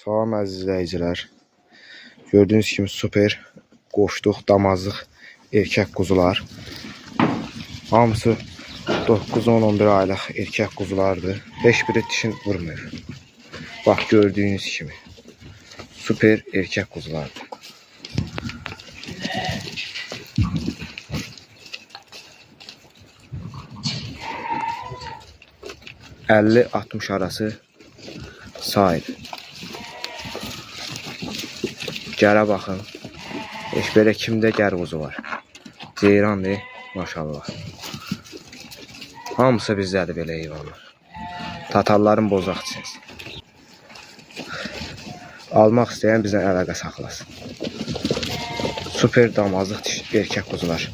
Salam əziz izləyicilər. Gördüyünüz kimi super qoşduq damazlıq erkək quzular. Hamısı 9-10-11 aylıq erkək quzulardır. Heç biri dişin vurmuyor. Bax gördüyünüz kimi. Super erkək quzulardır. Əlli 60 arası sahib. Gərə baxın. Heç belə kimdə gər quzu var. Ceyrandır, maşallah. Hamısı bizdədir belə heyvanlar. Tatarların bozaqçısı. Almaq istəyən bizlə əlaqə saxlasın. Super damazlıq erkək quzular.